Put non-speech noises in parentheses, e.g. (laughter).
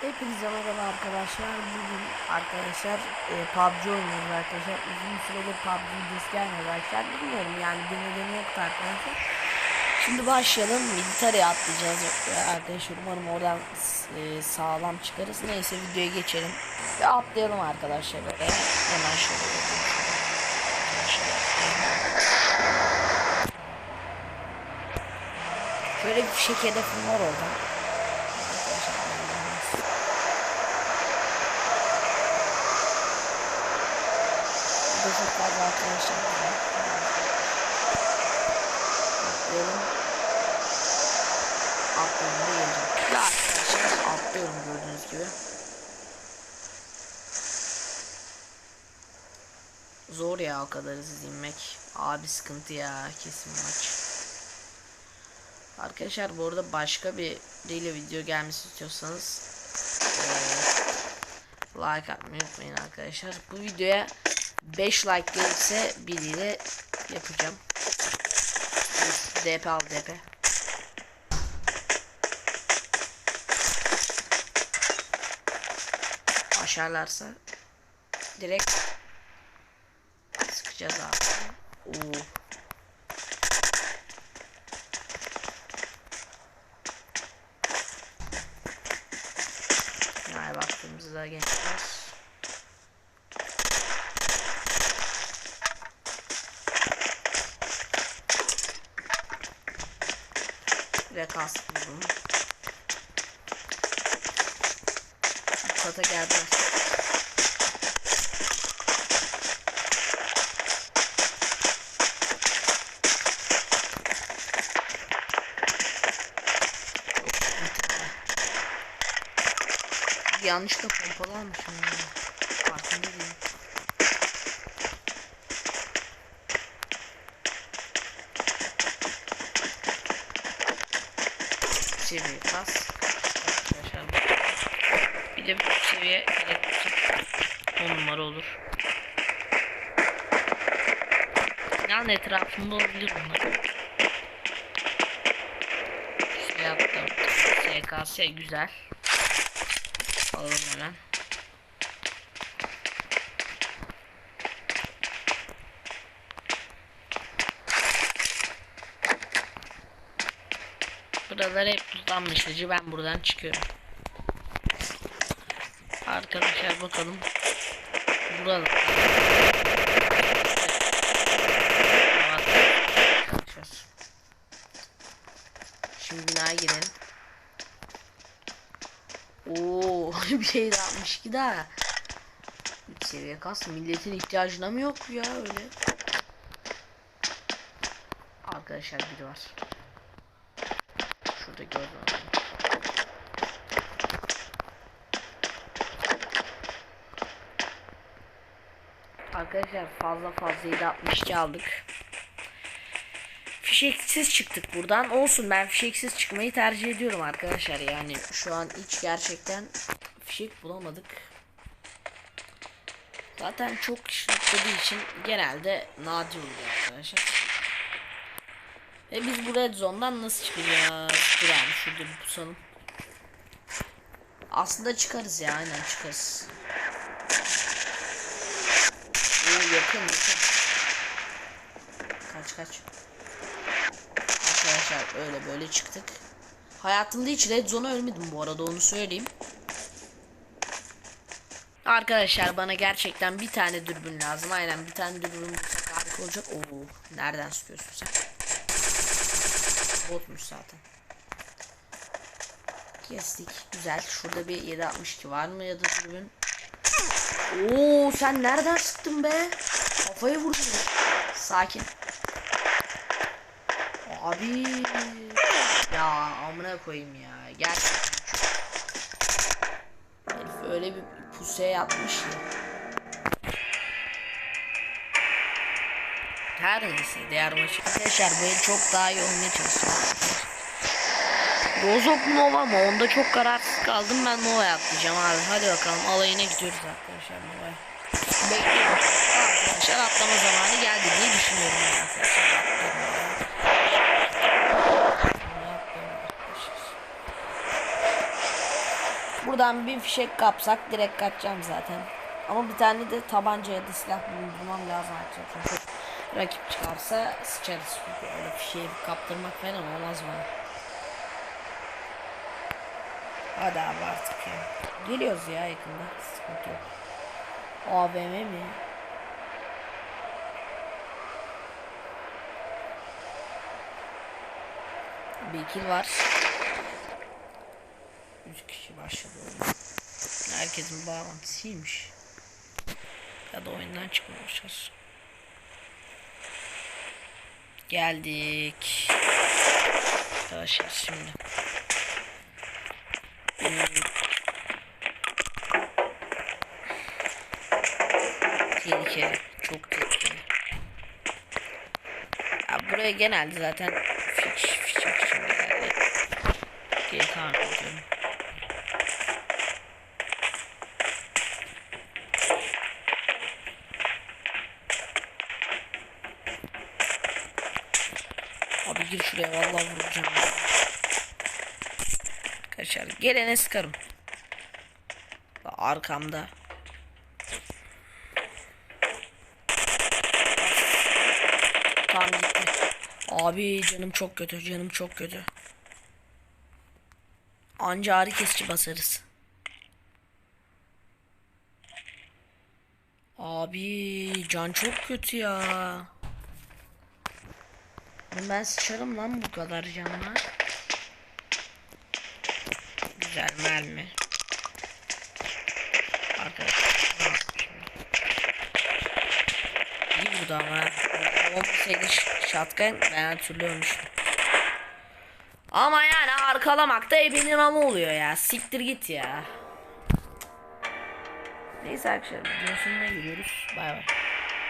Hepinize merhaba arkadaşlar. Bugün arkadaşlar e, PUBG oynuyoruz arkadaşlar. Uzun süredir PUBG videosu gelmedi arkadaşlar. Bilmiyorum yani denediğim yoktu arkadaşlar. Şimdi başlayalım. Military'e atlayacağız e, arkadaşlar. Umarım oradan e, sağlam çıkarız. Neyse videoya geçelim. Ve atlayalım arkadaşlar. Böyle. Hemen şöyle. Şöyle bir fişek hedefim var. Arkadaşlar, Burada çok fazla arkadaşlar. Atlıyorum. Atlıyorum da geleceğim. Ya arkadaşlar atlıyorum gördüğünüz gibi. Zor ya o kadar hızlı inmek. Abi sıkıntı ya kesin maç. Arkadaşlar bu arada başka bir deli video gelmesi istiyorsanız like atmayı unutmayın arkadaşlar. Bu videoya 5 like gelirse biriyle yapacağım. DP al DP. Aşarlarsa direkt sıkacağız abi. Oo. Finale baktığımızda gençler. Ve kask buldum. Bu kata geldiler. Yanlışlıkla pompalı almışım ya. Farkında değilim. Seviye kas. Bir de bir seviye elektrik. 10 numara olur. Yani etrafında olabilir bunlar. Şey yaptım. SKS güzel. Alalım hemen. Buralar hep tuzlanmışlıcı ben buradan çıkıyorum. Arkadaşlar bakalım. Buralar. Şimdi binaya girelim. Oo (laughs) bir şey de 62 daha. Bir seviye kas milletin ihtiyacına mı yok ya öyle. Arkadaşlar biri var. Şurada gördüm. Arkadaşlar fazla fazla 762 aldık. Fişeksiz çıktık buradan. Olsun ben fişeksiz çıkmayı tercih ediyorum arkadaşlar. Yani şu an hiç gerçekten fişek bulamadık. Zaten çok kişi yüklediği için genelde nadir oluyor arkadaşlar. Ve biz bu red zone'dan nasıl çıkacağız? Dur abi şurada bir pusalım. Aslında çıkarız ya aynen çıkarız. Oo yakın yakın. Kaç kaç. Arkadaşlar öyle böyle çıktık. Hayatımda hiç red zone'a ölmedim bu arada onu söyleyeyim. Arkadaşlar bana gerçekten bir tane dürbün lazım. Aynen bir tane dürbün harika olacak. Oo nereden sıkıyorsun sen? Botmuş zaten. Kestik. Güzel. Şurada bir 762 var mı ya da dürbün? Oo sen nereden sıktın be? Kafayı vurdun. Sakin. Abi. Ya amına koyayım ya. Gerçekten. Herif öyle bir pusuya yatmış ya. Her neyse diğer maçı. Arkadaşlar böyle çok daha iyi oynamaya çalışıyorum. Rozok Nova mı? Onda çok kararsız kaldım. Ben Nova'ya atlayacağım abi. Hadi bakalım alayına gidiyoruz arkadaşlar Nova'ya. Bekliyorum. Arkadaşlar atlama zamanı geldi diye düşünüyorum arkadaşlar. Buradan bir fişek kapsak direkt kaçacağım zaten. Ama bir tane de tabanca ya da silah bulundurmam lazım arkadaşlar. Rakip çıkarsa sıçarız. Öyle fişeği kaptırmak falan olmaz bana. Hadi abi artık ya. Geliyoruz ya yakında. Sıkıntı yok. AVM mi? Bir kill var. 3 kişi başladı. Herkesin bağlantısıymış. Ya da oyundan çıkmamışız. Geldik. Arkadaşlar şimdi. Tehlikeli. Çok tehlikeli. Ya buraya genelde zaten fiş için geldi. diye tahmin ediyorum. Gir şuraya vallahi vuracağım. Arkadaşlar gelene sıkarım. Arkamda. Tamam gitti. Abi canım çok kötü canım çok kötü. Anca ağrı kesici basarız. Abi can çok kötü ya. Ben sıçarım lan bu kadar canla. Güzel mermi. Arkadaşlar. İyi burada ama. Olmasaydı shotgun ben her türlü ölmüştüm. Ama yani arkalamak da ebenin ama oluyor ya. Siktir git ya. Neyse arkadaşlar videonun sonuna gidiyoruz. Bay bay.